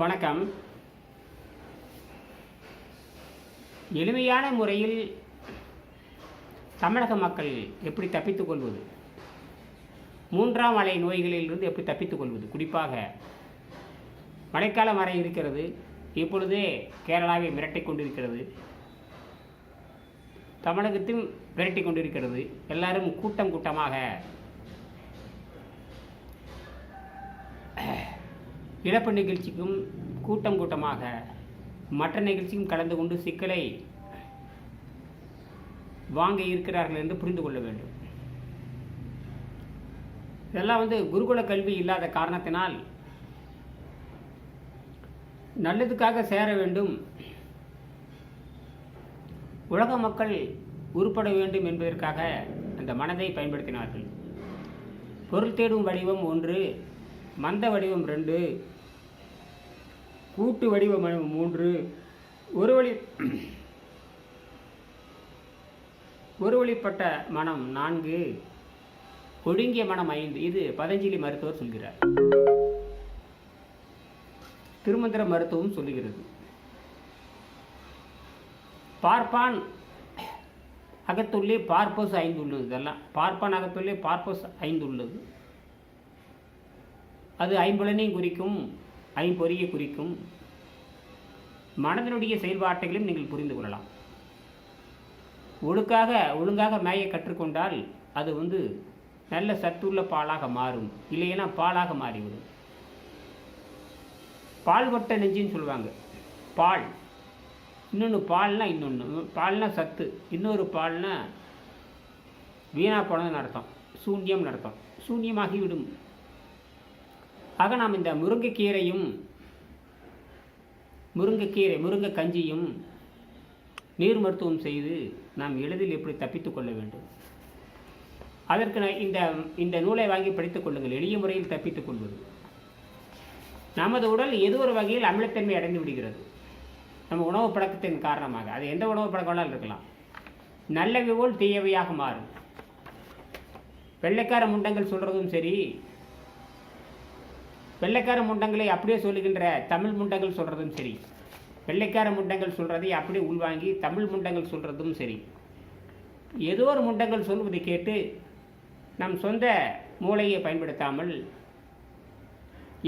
வணக்கம். எளிமையான முறையில் தமிழக மக்கள் எப்படி தப்பித்துக் கொள்வது? மூன்றாம் அலை நோய்களிலிருந்து எப்படி தப்பித்துக் கொள்வது? குறிப்பாக மழைக்காலம் வரை இருக்கிறது இப்பொழுதே கேரளாவை மிரட்டிக் கொண்டிருக்கிறது தமிழகத்தையும் விரட்டி கொண்டிருக்கிறது எல்லாரும் கூட்டம் கூட்டமாக இழப்பு நிகழ்ச்சிக்கும் கூட்டம் கூட்டமாக மற்ற நிகழ்ச்சிக்கும் கலந்து கொண்டு சிக்கலை வாங்க இருக்கிறார்கள் என்று புரிந்து கொள்ள வேண்டும். இதெல்லாம் வந்து குருகுல கல்வி இல்லாத காரணத்தினால் நல்லதுக்காக சேர வேண்டும். உலக மக்கள் உருப்பட வேண்டும் என்பதற்காக அந்த மனதை பயன்படுத்தினார்கள். பொருள் தேடும் வடிவம் ஒன்று மந்த வடிவம் ரெண்டு கூட்டு வடிவம் மூன்று. ஒரு வழி ஒரு வழிப்பட்ட மனம் நான்கு ஒடுங்கிய மனம் ஐந்து. இது பதஞ்சலி மருத்துவர் சொல்கிறார். திருமந்திர மருத்துவம் சொல்லுகிறது. பார்ப்பான் அகத்துள்ளே பார்ப்பஸ் ஐந்து உள்ளது இதெல்லாம் பார்ப்பான் அகத்துள்ளே பார்ப்பஸ் ஐந்து உள்ளது அது ஐம்புலனையும் குறிக்கும் ஐம்பொறியை குறிக்கும். மனதனுடைய செயல்பாட்டைகளையும் நீங்கள் புரிந்து கொள்ளலாம். ஒழுக்காக ஒழுங்காக மேய கற்றுக்கொண்டால் அது வந்து நல்ல சத்துள்ள பாலாக மாறும். இல்லைன்னா பாலாக மாறிவிடும். பால் கொட்ட நெஞ்சின்னு சொல்லுவாங்க. பால். இன்னொன்று பால்னா இன்னொன்று பால்னா சத்து. இன்னொரு பால்னா வீணா போனதுன்னு அர்த்தம். சூன்யம் அர்த்தம். சூன்யமாகிவிடும். ஆக நாம் இந்த முருங்கைக்கீரையும் முருங்கைக்கீரை முருங்கை கஞ்சியும் நீர் மருத்துவம் செய்து நாம் எளிதில் எப்படி தப்பித்து கொள்ள வேண்டும்? அதற்கு நான் இந்த இந்த நூலை வாங்கி படித்துக் கொள்ளுங்கள். எளிய முறையில் தப்பித்துக் கொள்வது. நமது உடல் ஏதோ ஒரு வகையில் அமிலத்தன்மை அடைந்து விடுகிறது. நம்ம உணவு பழக்கத்தின் காரணமாக. அது எந்த உணவு பழக்கம் இருக்கலாம். நல்லவை போல் தீயவையாக மாறும். வெள்ளைக்கார முண்டங்கள் சொல்கிறதும் சரி வெள்ளைக்கார முண்டங்களை அப்படியே சொல்லுகின்ற தமிழ் முண்டங்கள் சொல்கிறதும் சரி. வெள்ளைக்கார முண்டங்கள் சொல்கிறதை அப்படியே உள்வாங்கி தமிழ் முண்டங்கள் சொல்கிறதும் சரி. ஏதோ ஒரு முண்டங்கள் சொல்வதை கேட்டு நம் சொந்த மூளையை பயன்படுத்தாமல்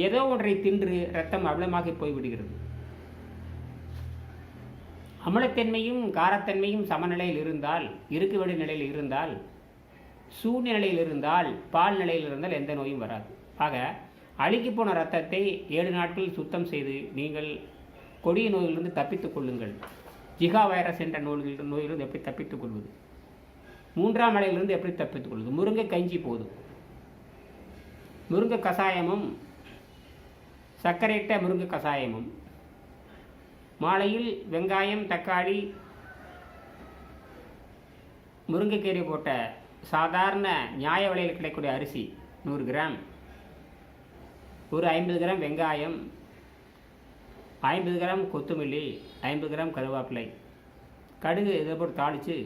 ஏதோ ஒன்றை தின்று ரத்தம் அமிலமாகி போய்விடுகிறது. அமிலத்தன்மையும் காரத்தன்மையும் சமநிலையில் இருந்தால் இருக்குவெளி நிலையில் இருந்தால் சூழ்நிலையில் இருந்தால் பால் நிலையில் இருந்தால் எந்த நோயும் வராது. ஆக அழுகி போன ரத்தத்தை ஏழு நாட்கள் சுத்தம் செய்து நீங்கள் கொடிய நோயிலிருந்து தப்பித்துக் கொள்ளுங்கள். ஜிகா வைரஸ் என்ற நோய்கள் நோயிலிருந்து எப்படி தப்பித்துக் கொள்வது? மூன்றாம் மலையிலிருந்து எப்படி தப்பித்துக் கொள்வது? முருங்கை கஞ்சி போதும். முருங்கை கஷாயமும் சர்க்கரையிட்ட முருங்கை கஷாயமும் மாலையில் வெங்காயம் தக்காளி முருங்கைக்கீரை போட்ட சாதாரண நியாய விலையில் கிடைக்கக்கூடிய அரிசி நூறு கிராம். ஒரு ஐம்பது கிராம் வெங்காயம் ஐம்பது கிராம் கொத்தமல்லி ஐம்பது கிராம் கருவேப்பிலை. கடுகு இதை போட்டு தாளித்து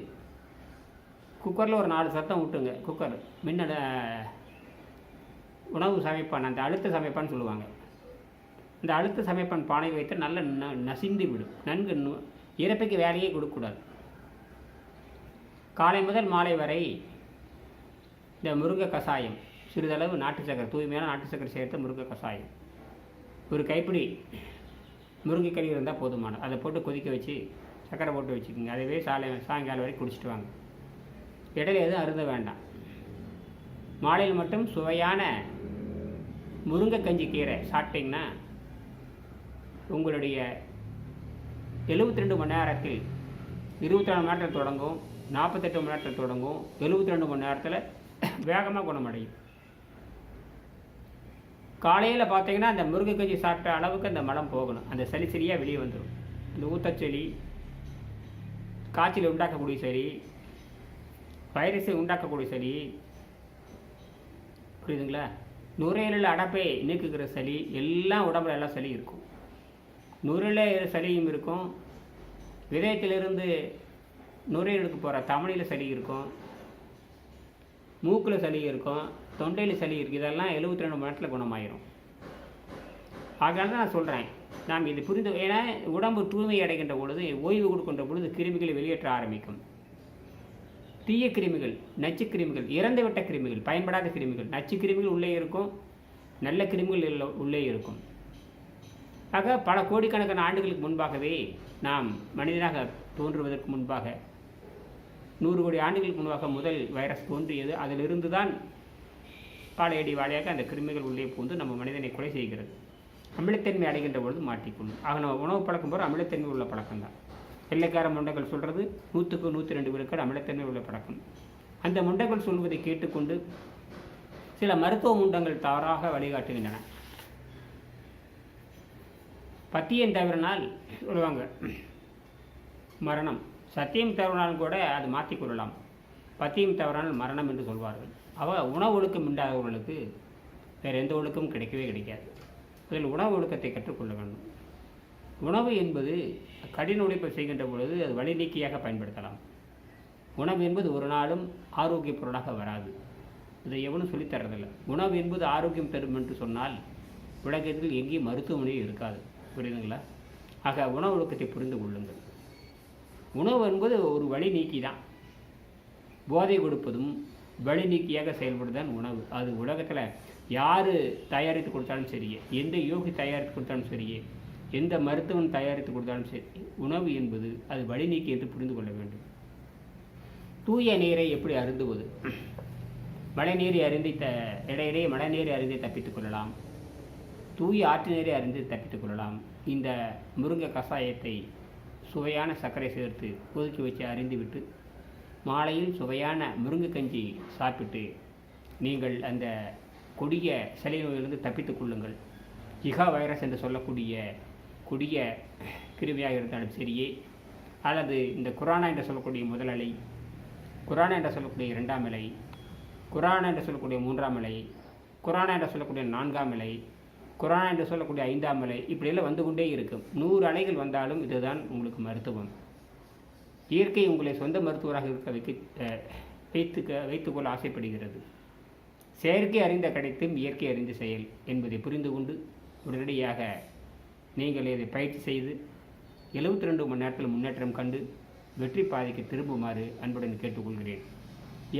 குக்கரில் ஒரு நாலு சத்தம் விட்டுங்க குக்கர் மின்னட உணவு சமைப்பான் அந்த அழுத்த சமைப்பான்னு சொல்லுவாங்க. இந்த அழுத்த சமைப்பான் பானை வைத்து நல்ல ந நசிந்து விடும். நன்கு நு இறப்பைக்கு வேலையே கொடுக்கக்கூடாது காலை முதல் மாலை வரை இந்த முருங்கை கஷாயம் சிறிதளவு நாட்டு சக்கரை தூய்மையான நாட்டு சக்கரை சேர்த்த முருங்கை கஷாயம் ஒரு கைப்பிடி முருங்கைக்கறி இருந்தால் போதுமானது. அதை போட்டு கொதிக்க வச்சு சக்கரை போட்டு வச்சுக்கோங்க. அதுவே சாலை சாயங்காலம் வரைக்கும் குடிச்சிட்டு வாங்க. இடையில எதுவும் அருந்த வேண்டாம். மாலையில் மட்டும் சுவையான முருங்கை கஞ்சி கீரை சாப்பிட்டீங்கன்னா உங்களுடைய எழுபத்தி ரெண்டு மணி நேரத்தில் இருபத்தி நாலு மணி நேரத்தில் தொடங்கும் நாற்பத்தெட்டு மணி நேரத்தில் தொடங்கும் எழுபத்தி ரெண்டு மணி நேரத்தில் வேகமாக குணமடையும். காலையில் பார்த்தீங்கன்னா அந்த முருங்கைக்கஞ்சி சாப்பிட்ட அளவுக்கு அந்த மலம் போகணும். அந்த சளி சரியாக வெளியே வந்துடும் இந்த ஊத்தச்சளி காய்ச்சல் உண்டாக்கக்கூடிய சரி வைரஸை உண்டாக்கக்கூடிய சளி புரியுதுங்களா? நுரையீரல் அடப்பை நீக்குகிற சளி எல்லாம் உடம்புல எல்லாம் சளி இருக்கும். நுரையில சளியும் இருக்கும். விதயத்திலிருந்து நுரையீரலுக்கு போகிற தமிழில் சளி இருக்கும். மூக்கில் சளி இருக்கும். தொண்டையில் சளி இருக்குது இதெல்லாம் எழுபத்தி ரெண்டு மணி நேரத்தில் குணமாயிரும். அதனால தான் நான் சொல்கிறேன் நாம் இது புரிந்து ஏன்னா உடம்பு தூய்மை அடைகின்ற பொழுது ஓய்வு கொடுக்கின்ற பொழுது கிருமிகளை வெளியேற்ற ஆரம்பிக்கும். தீய கிருமிகள் நச்சு கிருமிகள் இறந்துவிட்ட கிருமிகள் பயன்படாத கிருமிகள் நச்சு கிருமிகள் உள்ளே இருக்கும் நல்ல கிருமிகள் உள்ளே இருக்கும். ஆக பல கோடிக்கணக்கான ஆண்டுகளுக்கு முன்பாகவே நாம் மனிதனாக தோன்றுவதற்கு முன்பாக நூறு கோடி ஆண்டுகளுக்கு முன்பாக முதல் வைரஸ் தோன்றியது அதிலிருந்து தான் பாலையடி வாழையாக அந்த கிருமிகள் உள்ளே பூந்து நம்ம மனிதனை கொலை செய்கிறது. அமிலத்தன்மை அடைகின்ற பொழுது மாட்டிக்கொள்ளும். ஆக நம்ம உணவு பழக்கம் போகிற அமிலத்தன்மை உள்ள பழக்கம் தான். வெள்ளைக்கார முண்டைகள் சொல்கிறது நூற்றுக்கு நூற்றி ரெண்டு விழுக்கள் அமிலத்தன்மை உள்ள பழக்கம். அந்த முண்டைகள் சொல்வதை கேட்டுக்கொண்டு சில மருத்துவ முண்டங்கள் தவறாக வழிகாட்டுகின்றன. பத்தியம் தவறினால் சொல்லுவாங்க மரணம். சத்தியம் தவறினாலும் கூட அது மாற்றிக் கொள்ளலாம் பத்தியம் தவறானால் மரணம் என்று சொல்வார்கள். அவ உணவு ஒழுக்கம் இல்லாதவர்களுக்கு வேறு எந்த ஒழுக்கமும் கிடைக்கவே கிடைக்காது. அதில் உணவு ஒழுக்கத்தை கற்றுக்கொள்ள வேண்டும். உணவு என்பது கடின உழைப்பை செய்கின்ற பொழுது அது வழி நீக்கியாக பயன்படுத்தலாம். உணவு என்பது ஒரு நாளும் ஆரோக்கிய பொருளாக வராது. இதை எவனும் சொல்லித்தரதில்லை உணவு என்பது ஆரோக்கியம் தரும் என்று சொன்னால் உலகத்தில் எங்கேயும் மருத்துவமனையும் இருக்காது. புரியுதுங்களா? ஆக உணவு ஒழுக்கத்தை புரிந்து கொள்ளுங்கள். உணவு என்பது ஒரு வழி நீக்கி தான் போதை கொடுப்பதும் வழி நீக்கியாக செயல்படுதான் உணவு. அது உலகத்தில் யார் தயாரித்து கொடுத்தாலும் சரியே எந்த யோகி தயாரித்து கொடுத்தாலும் சரியே எந்த மருத்துவன் தயாரித்து கொடுத்தாலும் சரி உணவு என்பது அது வழி நீக்கி என்று புரிந்து கொள்ள வேண்டும். தூய நீரை எப்படி அருந்துவது? மழை நீரை அருந்தி த இடையிடையே மழை நீரை அருந்தி தப்பித்துக் கொள்ளலாம். தூய ஆற்று நீரை அருந்தி தப்பித்துக் கொள்ளலாம். இந்த முருங்கை கஷாயத்தை சுவையான சர்க்கரை சேர்த்து கொதிக்க வச்சு அறிந்துவிட்டு மாலையில் சுவையான முருங்கை கஞ்சி சாப்பிட்டு நீங்கள் அந்த கொடிய சிலை நோயிலிருந்து தப்பித்துக் கொள்ளுங்கள். ஜிகா வைரஸ் என்று சொல்லக்கூடிய கொடிய கிருமியாக இருந்தாலும் சரியே. அல்லது இந்த குரானா என்று சொல்லக்கூடிய முதல் அலை குரானா என்று சொல்லக்கூடிய இரண்டாம் இலை குரானா என்று சொல்லக்கூடிய மூன்றாம் இலை குரானா என்று சொல்லக்கூடிய நான்காம் இலை குரானா என்று சொல்லக்கூடிய ஐந்தாம் இலை இப்படியெல்லாம் வந்து கொண்டே இருக்கும். நூறு அலைகள் வந்தாலும் இதுதான் உங்களுக்கு மருத்துவம். இயற்கை உங்களை சொந்த மருத்துவராக இருக்க வைக்க வைத்துக்க வைத்துக்கொள்ள ஆசைப்படுகிறது. செயற்கை அறிந்த கிடைத்தும் இயற்கை அறிந்த செயல் என்பதை புரிந்து கொண்டு உடனடியாக நீங்கள் இதை பயிற்சி செய்து 72 ரெண்டு மணி நேரத்தில் முன்னேற்றம் கண்டு வெற்றி பாதைக்கு திரும்புமாறு அன்புடன் கேட்டுக்கொள்கிறேன்.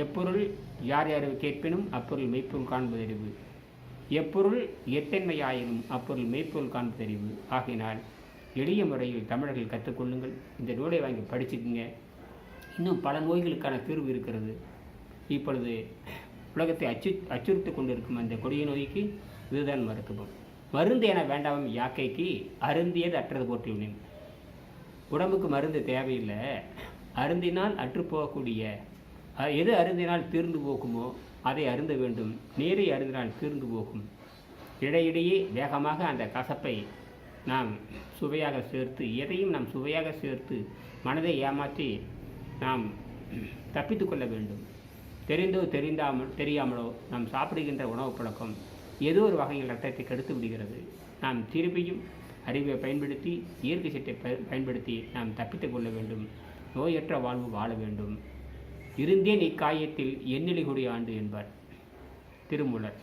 எப்பொருள் யார் யார் கேட்பினும் அப்பொருள் மெய்ப்பொருள் காண்பதறிவு எப்பொருள் எத்தன்மையாயினும் அப்பொருள் மெய்ப்பொருள் காண்பதறிவு ஆகினால் எளிய முறையில் தமிழர்கள் கற்றுக்கொள்ளுங்கள். இந்த நூலை வாங்கி படிச்சுக்குங்க. இன்னும் பல நோய்களுக்கான தீர்வு இருக்கிறது. இப்பொழுது உலகத்தை அச்சு அச்சுறுத்தி கொண்டிருக்கும் அந்த கொடிய நோய்க்கு இதுதான் மருத்துவம். மருந்து என வேண்டாம் யாக்கைக்கு அருந்தியது அற்றது போற்றியுனேன் உடம்புக்கு மருந்து தேவையில்லை. அருந்தினால் அற்றுப்போகக்கூடிய போகக்கூடிய எது அருந்தினால் தீர்ந்து போகுமோ அதை அருந்த வேண்டும். நீரை அருந்தினால் தீர்ந்து போகும். இடையிடையே வேகமாக அந்த கசப்பை நாம் சுவையாக சேர்த்து எதையும் நாம் சுவையாக சேர்த்து மனதை ஏமாற்றி நாம் தப்பித்து கொள்ள வேண்டும். தெரிந்தோ தெரிந்தாமல் தெரியாமலோ நாம் சாப்பிடுகின்ற உணவு பழக்கம் ஏதோ ஒரு வகையில் ரத்தத்தை கெடுத்து விடுகிறது. நாம் திருப்பியும் அறிவை பயன்படுத்தி இயற்கை சீட்டை ப- பயன்படுத்தி நாம் தப்பித்துக் கொள்ள வேண்டும். நோயற்ற வாழ்வு வாழ வேண்டும். இருந்தேன் இக்காயத்தில் எண்ணிலை கொடி ஆண்டு என்பார். திருமூலர்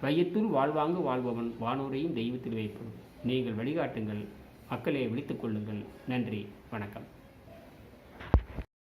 வையத்துள் வாழ்வாங்கு வாழ்பவன் வானூரையும் தெய்வத்தில் வைப்படும் நீங்கள் வழிகாட்டுங்கள். மக்களை விழித்துக் கொள்ளுங்கள். நன்றி. வணக்கம்.